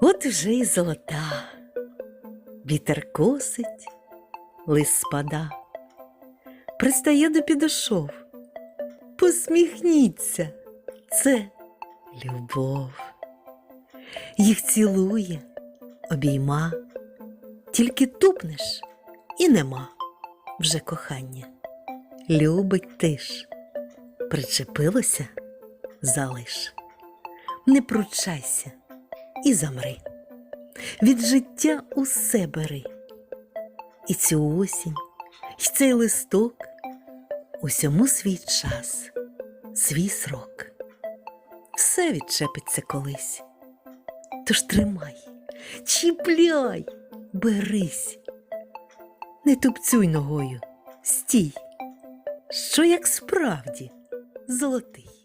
От вже й золота, вітер косить, лис спада, пристає до підошов. Посміхніться, це любов. Їх цілує, обійма, тільки тупнеш і нема вже кохання. Любить тиш, причепилося, залиш, не пручайся і замри. Від життя усе бери. І цю осінь, і цей листок, усьому свій час, свій срок. Все відчепиться колись. Тож тримай, чіпляй, берись, не тупцюй ногою, стій, що як справді золотий.